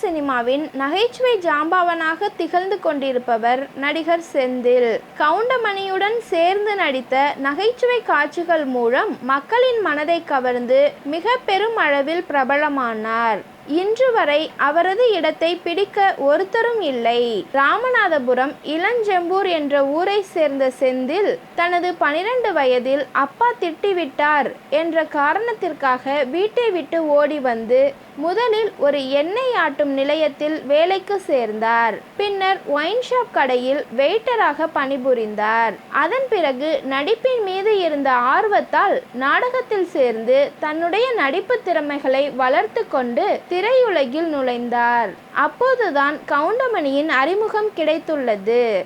சினிமாவின் நகைச்சுவை ஜாம்பாவனாக திகழ்ந்து கொண்டிருப்பவர் நடிகர் செந்தில். கவுண்டமணியுடன் சேர்ந்து நடித்த நகைச்சுவை காட்சிகள் மூலம் மக்களின் மனதை கவர்ந்து மிக பெரும் அளவில் பிரபலமானார். இன்று வரை அவரது இடத்தை பிடிக்க ஒருத்தரும் இல்லை. ராமநாதபுரம் இளஞ்செம்பூர் என்ற ஊரை சேர்ந்த செந்தில் தனது பனிரெண்டு வயதில் அப்பா திட்டிவிட்டார் என்ற காரணத்திற்காக வீட்டை விட்டு ஓடி வந்து முதலில் ஒரு எண்ணெய் ஆட்டும் நிலையத்தில் வேலைக்கு சேர்ந்தார். பின்னர் ஒயின் ஷாப் கடையில் வெயிட்டராக பணிபுரிந்தார். அதன் பிறகு நடிப்பின் மீது இருந்த ஆர்வத்தால் நாடகத்தில் சேர்ந்து தன்னுடைய நடிப்பு திறமைகளை வளர்த்து கொண்டு திரையுலகில் நுழைந்தார். அப்போதுதான் கவுண்டமணியின் அறிமுகம் கிடைத்துள்ளது.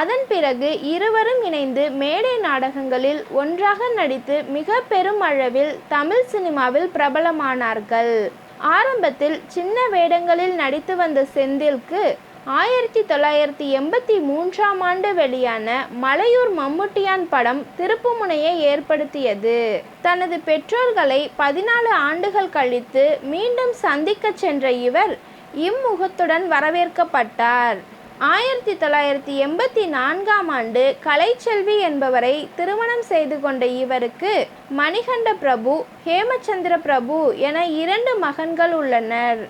அதன் பிறகு இருவரும் இணைந்து மேடை நாடகங்களில் ஒன்றாக நடித்து மிக பெரும் அளவில் தமிழ் சினிமாவில் பிரபலமானார்கள். ஆரம்பத்தில் சின்ன வேடங்களில் நடித்து வந்த செந்தில்க்கு ஆயிரத்தி தொள்ளாயிரத்தி எண்பத்தி மூன்றாம் ஆண்டு வெளியான மலையூர் மம்முட்டியான் படம் திருப்புமுனையை ஏற்படுத்தியது. தனது பெற்றோர்களை பதினாலு ஆண்டுகள் கழித்து மீண்டும் சந்திக்க சென்ற இவர் இம்முகத்துடன் வரவேற்கப்பட்டார். ஆயிரத்தி தொள்ளாயிரத்தி எண்பத்தி நான்காம் ஆண்டு கலைச்செல்வி என்பவரை திருமணம் செய்து கொண்ட இவருக்கு மணிகண்ட பிரபு ஹேமச்சந்திர பிரபு என இரண்டு மகன்கள் உள்ளனர்.